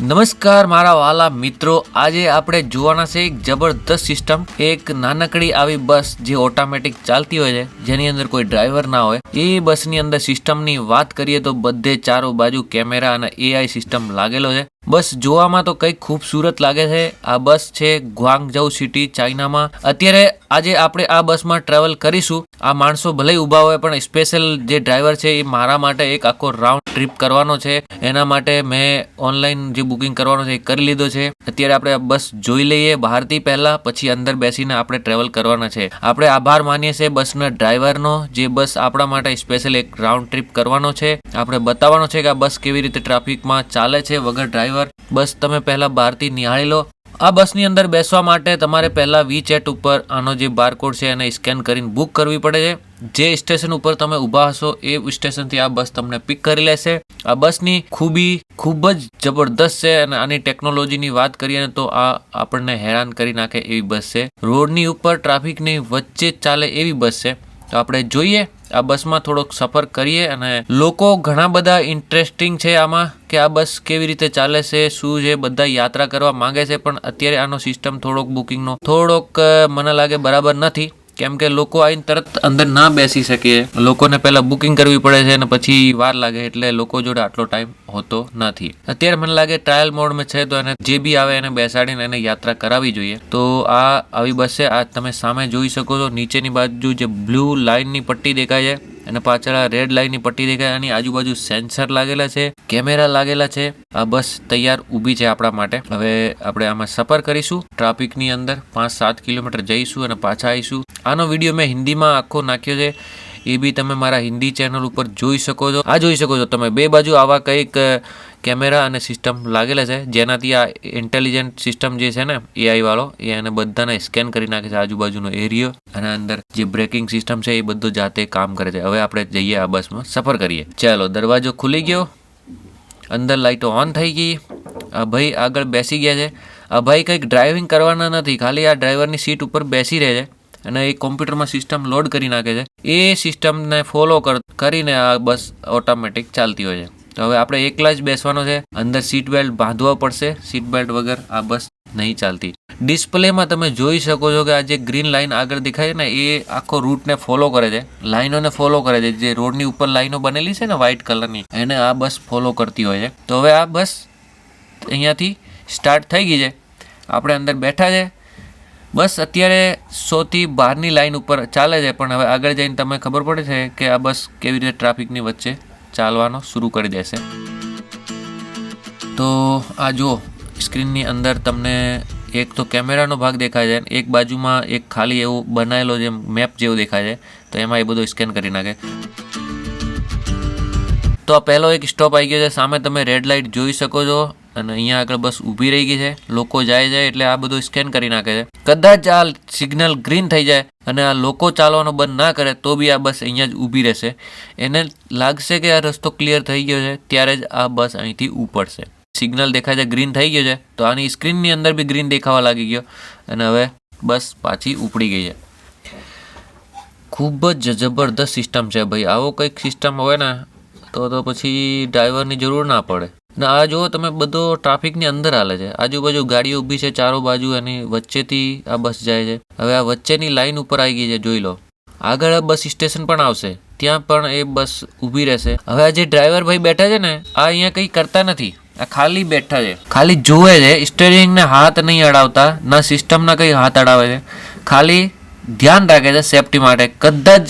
નમસ્કાર, મારા વાલા મિત્રો. આજે આપણે જોવાના છે એક જબરદસ્ત સિસ્ટમ. એક નાનકડી આવી બસ જે ઓટોમેટિક ચાલતી હોય છે, જેની અંદર કોઈ ડ્રાઈવર ના હોય. એ બસની અંદર સિસ્ટમની વાત કરીએ તો બધે ચારો બાજુ કેમેરા અને એઆઈ સિસ્ટમ લાગેલો છે. બસ જોવામાં તો કંઈક ખૂબસૂરત લાગે છે. આ બસ છે ગ્વાંગઝૌ સિટી, ચાઇનામાં. અત્યારે આજે આપણે આ બસમાં ટ્રાવેલ કરીશું. આ માણસો ભલે ઊભા હોય, પણ સ્પેશિયલ જે ડ્રાઈવર છે એ મારા માટે એક આખો રાઉન્ડ ટ્રીપ કરવાનો છે. એના માટે મેં ઓનલાઈન જે બુકિંગ કરવાનો છે એ કરી લીધો છે. અત્યારે આપણે બસ જોઈ લઈએ બહારથી પહેલા, પછી અંદર બેસીને આપણે ટ્રાવેલ કરવાના છે. આપણે આભાર માનીએ છીએ બસના ડ્રાઈવરનો જે બસ આપણા માટે સ્પેશિયલ એક રાઉન્ડ ટ્રીપ કરવાનો છે. આપણે બતાવવાનો છે કે આ બસ કેવી રીતે ટ્રાફિકમાં ચાલે છે વગર ડ્રાઈવર બસ તમે પહેલા બહારથી નિહાળી લો. આ બસની અંદર બેસવા માટે તમારે પહેલાં વી ચેટ ઉપર આનો જે બારકોડ છે એને સ્કેન કરીને બુક કરવી પડે છે. જે સ્ટેશન ઉપર તમે ઊભા હશો એ સ્ટેશનથી આ બસ તમને પિક કરી લેશે. આ બસની ખૂબી ખૂબ જ જબરદસ્ત છે અને આની ટેકનોલોજીની વાત કરીએ તો આ આપણને હેરાન કરી નાખે એવી બસ છે. રોડની ઉપર ટ્રાફિકની વચ્ચે ચાલે એવી બસ છે. તો આપણે જોઈએ આ બસમાં થોડોક સફર કરીએ અને લોકો ઘણા બધા ઇન્ટરેસ્ટિંગ છે આમાં કે આ બસ કેવી રીતે ચાલે છે, શું છે, બધા યાત્રા કરવા માંગે છે, પણ અત્યારે આનો સિસ્ટમ થોડોક બુકિંગનો થોડોક મને લાગે બરાબર નથી. કેમ કે લોકો આવીને તરત અંદર ના બેસી શકે. લોકોને પહેલાં બુકિંગ કરવી પડે છે અને પછી વાર લાગે એટલે લોકો જોડે આટલો ટાઈમ હોતો નથી. અત્યારે મને લાગે ટ્રાયલ મોડમાં છે તો એને જે બી આવે એને બેસાડીને એને યાત્રા કરાવવી જોઈએ. તો આ આવી બસે આ તમે સામે જોઈ શકો છો. નીચેની બાજુ જે બ્લુ લાઇનની પટ્ટી દેખાય છે. અને પાછળ આ રેડ લાઇનની પટ્ટી દેખાય એની આજુબાજુ સેન્સર લાગેલા છે કેમેરા લાગેલા છે. આ બસ તૈયાર ઊભી છે આપણા માટે. હવે આપણે આમાં સફર કરીશું. ટ્રાફિકની અંદર પાંચ સાત કિલોમીટર જઈશું અને પાછા આવીશું. આનો વીડિયો મેં હિન્દીમાં આખો નાખ્યો છે. એ બી તમે મારા હિન્દી ચેનલ ઉપર જોઈ શકો છો. આ જોઈ શકો છો તમે. બે બાજુ આવા કંઈક કેમેરા અને સિસ્ટમ લાગેલા છે. જેનાથી આ ઇન્ટેલિજન્ટ સિસ્ટમ જે છે ને એઆઈ વાળો, એ એને બધાને સ્કેન કરી નાખે છે આજુબાજુનો એરિયો અને અંદર જે બ્રેકિંગ સિસ્ટમ છે એ બધું જાતે કામ કરે છે. હવે આપણે જઈએ આ બસમાં, સફર કરીએ. ચાલો, દરવાજો ખુલી ગયો. અંદર લાઇટો ઓન થઈ ગઈ. આ ભાઈ આગળ બેસી ગયા છે. આ ભાઈ કંઈક ડ્રાઇવિંગ કરવાના નથી. ખાલી આ ડ્રાઈવરની સીટ ઉપર બેસી રહે છે અને એ કોમ્પ્યુટરમાં સિસ્ટમ લોડ કરી નાખે છે. એ સિસ્ટમને ફોલો કર, કરીને આ બસ ઓટોમેટિક ચાલતી હોય છે. તો હવે આપણે એકલા જ બેસવાનો છે. અંદર સીટ બેલ્ટ બાંધવા પડશે. સીટ બેલ્ટ વગર આ બસ નહીં ચાલતી. ડિસ્પ્લેમાં તમે જોઈ શકો છો કે આ જે ગ્રીન લાઇન આગળ દેખાય છે ને, એ આખો રૂટને ફોલો કરે છે. લાઇનોને ફોલો કરે છે. જે રોડની ઉપર લાઈનો બનેલી છે ને વ્હાઇટ કલરની એને આ બસ ફોલો કરતી હોય છે. તો હવે આ બસ અહીંયાથી સ્ટાર્ટ થઈ ગઈ છે. આપણે અંદર બેઠા છે. બસ અત્યારે સોથી બહારની લાઇન ઉપર ચાલે છે. પણ હવે આગળ જઈને તમે ખબર પડે છે કે આ બસ કેવી રીતે ટ્રાફિકની વચ્ચે ચાલવાનો શરૂ કરી દેશે. તો આ જો, સ્ક્રીનની અંદર તમને એક તો કેમેરાનો ભાગ દેખાય છે, એક બાજુમાં એક ખાલી એવું બનાવેલો જે મેપ જેવું દેખાય છે, તો એમાં એ બધું સ્કેન કરી નાખે. તો આ પહેલો એક સ્ટોપ આવી ગયો છે, સામે તમે રેડ લાઇટ જોઈ શકો છો. અને અહીંયા આગળ બસ ઊભી રહી ગઈ છે. લોકો જાય જાય એટલે આ બધું સ્કેન કરી નાખે છે. કદાચ આ સિગ્નલ ગ્રીન થઈ જાય અને આ લોકો ચાલવાનો બંધ ના કરે તો બી આ બસ અહીંયા જ ઊભી રહેશે. એને લાગશે કે આ રસ્તો ક્લિયર થઈ ગયો છે, ત્યારે જ આ બસ અહીંથી ઉપડશે સિગ્નલ દેખાય છે ગ્રીન થઈ ગયો છે, તો આની સ્ક્રીનની અંદર બી ગ્રીન દેખાવા લાગી ગયો. અને હવે બસ પાછી ઉપડી ગઈ છે. ખૂબ જ જબરદસ્ત સિસ્ટમ છે ભાઈ. આવો કંઈક સિસ્ટમ હોય ને, તો તો પછી ડ્રાઈવરની જરૂર ના પડે. ને, આ જુઓ, તમે બધો ટ્રાફિકની અંદર હાલે છે. આજુબાજુ ગાડીઓ ઊભી છે, ચારો બાજુ, એની વચ્ચેથી આ બસ જાય છે. હવે આ વચ્ચેની લાઈન ઉપર આવી ગઈ છે, જોઈ લો. આગળ આ બસ સ્ટેશન પણ આવશે. ત્યાં પણ એ બસ ઊભી રહેશે. હવે આ જે ડ્રાઈવર ભાઈ બેઠા છે ને, આ અહીંયા કંઈ કરતા નથી. આ ખાલી બેઠા છે. ખાલી જોવે છે સ્ટેરિંગને હાથ નહીં અડાવતા, ના સિસ્ટમના કંઈ હાથ અડાવે છે. ખાલી ધ્યાન રાખે છે સેફટી માટે. કદાચ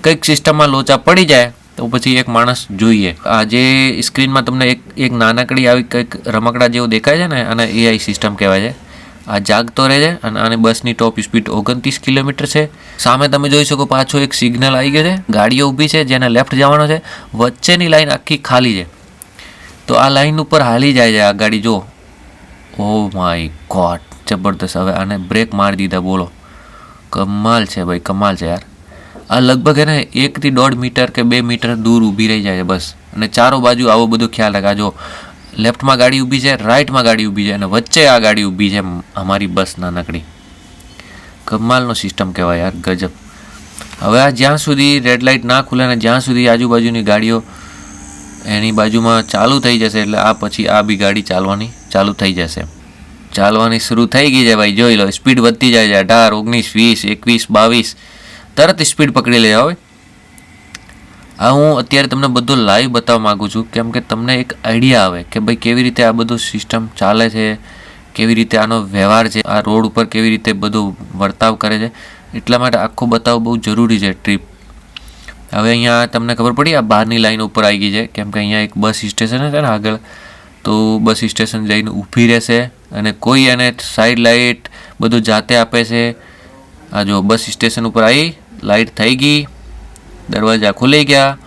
કંઈક સિસ્ટમમાં લોચા પડી જાય તો પછી એક માણસ જોઈએ. આ જે સ્ક્રીનમાં તમને એક એક નાનકડી આવી કંઈક રમકડા જેવું દેખાય છે ને અને એઆઈ સિસ્ટમ કહેવાય છે. આ જાગતો રહે છે અને આની બસની ટોપ સ્પીડ ઓગણત્રીસ કિલોમીટર છે. સામે તમે જોઈ શકો પાછો એક સિગ્નલ આવી ગયો છે. ગાડીઓ ઊભી છે, જેને લેફ્ટ જવાનો છે. વચ્ચેની લાઈન આખી ખાલી છે. તો આ લાઈન ઉપર હાલી જાય છે આ ગાડી, જો. ઓ માય ગોડ જબરદસ્ત. હવે આને બ્રેક મારી દીધા, બોલો. કમાલ છે ભાઈ, કમાલ છે યાર. આ લગભગ એને એકથી દોઢ મીટર કે બે મીટર દૂર ઊભી રહી જાય બસ. અને ચારો બાજુ આવો બધો ખ્યાલ રાખે. જો લેફ્ટમાં ગાડી ઊભી છે રાઈટમાં ગાડી ઊભી છે અને વચ્ચે આ ગાડી ઊભી છે અમારી બસ નાનકડી. કમાલનો સિસ્ટમ કહેવાય યાર, ગજબ. હવે આ જ્યાં સુધી રેડ લાઇટ ના ખુલે અને જ્યાં સુધી આજુબાજુની ગાડીઓ એની બાજુમાં ચાલુ થઈ જશે એટલે આ પછી આ બી ગાડી ચાલવાની, ચાલુ થઈ જશે. ચાલવાની શરૂ થઈ ગઈ છે ભાઈ, જોઈ લો સ્પીડ વધતી જાય છે. અઢાર, ઓગણીસ, વીસ, એકવીસ, બાવીસ. તરત સ્પીડ પકડી લે હવે આ હું અત્યારે તમને બધું લાઈવ બતાવવા માગું છું, કેમ કે તમને એક આઈડિયા આવે કે ભાઈ કેવી રીતે આ બધું સિસ્ટમ ચાલે છે, કેવી રીતે આનો વ્યવહાર છે, આ રોડ ઉપર કેવી રીતે બધું વર્તાવ કરે છે, એટલા માટે આખું બતાવવું બહુ જરૂરી છે ટ્રીપ હવે અહીંયા તમને ખબર પડી, આ બહારની લાઈન ઉપર આવી ગઈ છે, કેમ કે અહીંયા એક બસ સ્ટેશન છે ને આગળ, તો બસ સ્ટેશન જઈને ઊભી રહેશે અને કોઈ એને સાઈડ લાઇટ બધું જાતે આપે છે. આ જો બસ સ્ટેશન ઉપર આવી લાઇટ થઈ ગઈ. દરવાજા ખુલી ગયા.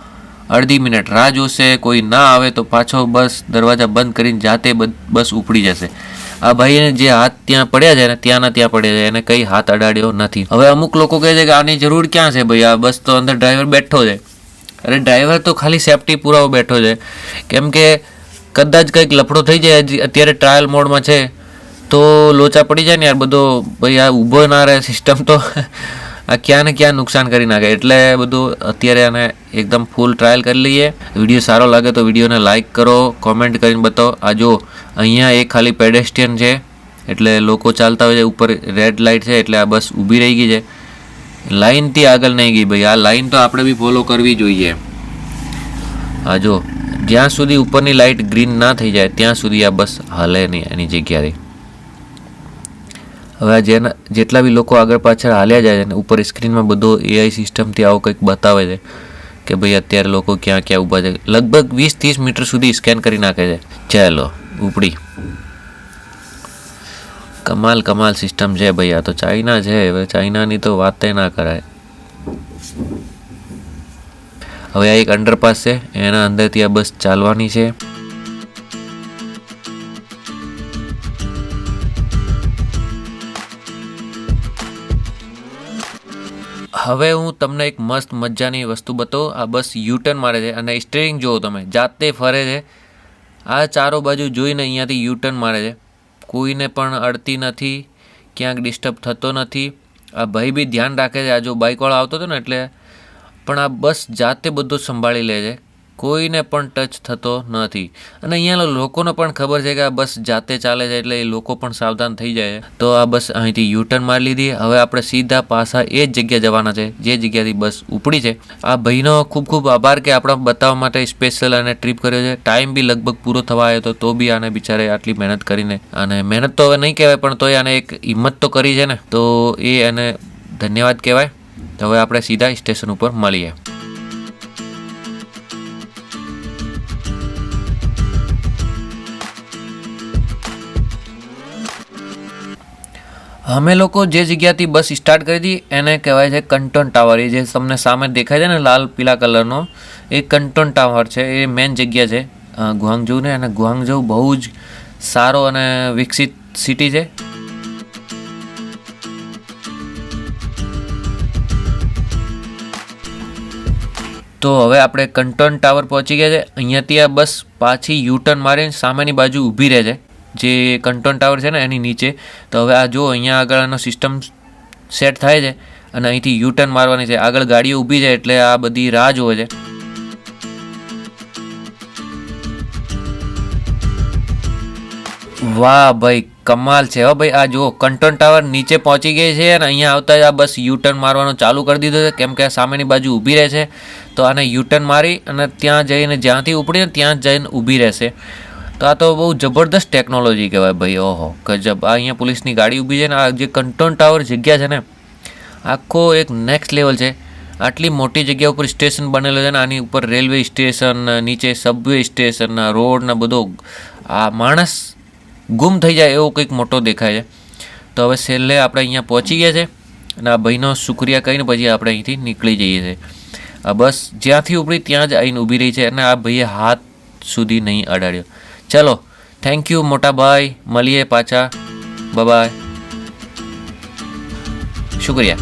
અડધી મિનિટ રાહ જોશે. કોઈ ના આવે તો પાછો બસ દરવાજા બંધ કરીને જાતે બસ ઉપડી જશે. આ ભાઈને જે હાથ ત્યાં પડ્યા છે ને, ત્યાંના ત્યાં પડ્યા છે. એને કંઈ હાથ અડાડ્યો નથી. હવે અમુક લોકો કહે છે કે આની જરૂર ક્યાં છે? ભાઈ આ બસ તો અંદર ડ્રાઈવર બેઠો છે. અરે ડ્રાઈવર તો ખાલી સેફટી પુરાવો બેઠો છે. કેમ કે કદાચ કંઈક લફડો થઈ જાય અત્યારે ટ્રાયલ મોડમાં છે. તો લોચા પડી જાય ને યાર બધો. ભાઈ આ ઊભો ના રહે સિસ્ટમ તો. આ ક્યાં ને ક્યાં નુકસાન કરી નાખે. એટલે બધું અત્યારે આને એકદમ ફૂલ ટ્રાયલ કરી લઈએ. વીડિયો સારો લાગે તો વિડીયોને લાઇક કરો કોમેન્ટ કરીને બતાવો. આ જો અહીંયા એક ખાલી પેડેસ્ટિયન છે, એટલે લોકો ચાલતા હોય છે, ઉપર રેડ લાઇટ છે, એટલે આ બસ ઊભી રહી ગઈ છે. લાઇનથી આગળ નહીં ગઈ ભાઈ. આ લાઇન તો આપણે બી ફોલો કરવી જોઈએ. આ જો, જ્યાં સુધી ઉપરની લાઇટ ગ્રીન ના થઈ જાય, ત્યાં સુધી આ બસ હાલે નહીં એની જગ્યાએ. હવે જેના જેટલા બી લોકો આગળ પાછળ હાલ્યા જાય છે ઉપર સ્ક્રીનમાં બધો એઆઈ સિસ્ટમથી આવો કંઈક બતાવે છે કે ભાઈ અત્યારે લોકો ક્યાં ક્યાં ઊભા છે. લગભગ વીસ ત્રીસ મીટર સુધી સ્કેન કરી નાખે છે. ચાલો, ઉપડી. કમાલ કમાલ સિસ્ટમ છે ભાઈ, આ તો ચાઇના છે. હવે ચાઇનાની તો વાત ના કરાય. હવે આ એક અંડરપાસ છે. એના અંદરથી આ બસ ચાલવાની છે. હવે હું તમને એક મસ્ત મજાની વસ્તુ બતાવું. આ બસ યુટર્ન મારે છે અને સ્ટેરિંગ જુઓ તમે, જાતે ફરે છે. આ ચારો બાજુ જોઈને અહીંયાથી યુટર્ન મારે છે. કોઈને પણ અડતી નથી, ક્યાંક ડિસ્ટર્બ થતો નથી. આ ભાઈ બી ધ્યાન રાખે છે, આ જો બાઇકવાળો આવતો હતો ને એટલે. પણ આ બસ જાતે બધું સંભાળી લે છે. કોઈને પણ ટચ થતો નથી. અને અહીંયા લોકોને પણ ખબર છે કે આ બસ જાતે ચાલે છે એટલે એ લોકો પણ સાવધાન થઈ જાય તો આ બસ અહીંથી યુટર્ન મારી લીધી. હવે આપણે સીધા પાછા એ જ જગ્યા જવાના છે, જે જગ્યાથી બસ ઉપડી છે. આ ભાઈનો ખૂબ ખૂબ આભાર કે આપણા બતાવવા માટે સ્પેશિયલ અને ટ્રીપ કર્યો છે. ટાઈમ બી લગભગ પૂરો થવા આવ્યો હતો તો બી આને બિચારે આટલી મહેનત કરીને. અને મહેનત તો હવે નહીં કહેવાય, પણ તોય આને એક હિંમત તો કરી છે ને. તો એ એને ધન્યવાદ કહેવાય. તો હવે આપણે સીધા સ્ટેશન ઉપર મળીએ. અમે લોકો જે જગ્યાથી બસ સ્ટાર્ટ કરી હતી એને કહેવાય છે કંટોન ટાવર એ જે તમને સામે દેખાય છે ને લાલ પીલા કલરનો એ કંટોન ટાવર છે. એ મેઇન જગ્યા છે અ, ગુઆંગઝોને અને ગુઆંગઝો બહુ જ સારો અને વિકસિત સિટી છે. તો હવે આપણે કંટોન ટાવર પહોંચી ગયા છે. અહીંયાથી આ બસ પાછી યુટર્ન મારીને સામેની બાજુ ઊભી રહે છે. જે કંટ્રોલ ટાવર છે ને એની નીચે. તો હવે આ જો અહીંયા આગળ આનો સિસ્ટમ સેટ થાય છે અને અહીંથી યુટર્ન મારવાની છે. આગળ ગાડીઓ ઊભી છે એટલે આ બધી રાહ જોવે છે. વાહ ભાઈ, કમાલ છે હો ભાઈ. આ જુઓ કંટ્રોલ ટાવર નીચે પહોંચી ગઈ છે અને અહીંયા આવતા જ આ બસ યુટર્ન મારવાનું ચાલુ કરી દીધું છે. કેમ કે આ સામેની બાજુ ઊભી રહે છે. તો આને યુટર્ન મારી અને ત્યાં જઈને જ્યાંથી ઉપડીને ત્યાં જ જઈને ઊભી રહેશે. તો આ તો બહુ જબરદસ્ત ટેકનોલોજી કહેવાય ભાઈ, ઓહો. ગજબ આ અહીંયા પોલીસની ગાડી ઊભી છે ને, આ જે કંટોન ટાવર જગ્યા છે ને, આખો એક નેક્સ્ટ લેવલ છે. આટલી મોટી જગ્યા ઉપર સ્ટેશન બનેલું છે ને, આની ઉપર રેલવે સ્ટેશન નીચે સબવે સ્ટેશન રોડ ને બધો આ માણસ ગુમ થઈ જાય એવો કંઈક મોટો દેખાય છે. તો હવે છેલ્લે આપણે અહીંયા પહોંચી ગયા છે અને આ ભાઈનો શુક્રિયા કહીને પછી આપણે અહીંથી નીકળી જઈએ છીએ. આ બસ જ્યાંથી ઉપડી ત્યાં જ આવીને ઊભી રહી છે અને આ ભાઈએ હાથ સુધી નહીં અડાડ્યો. ચલો થેન્ક યુ મોટા ભાઈ. મળીએ પાછા. બાય શુક્રિયા.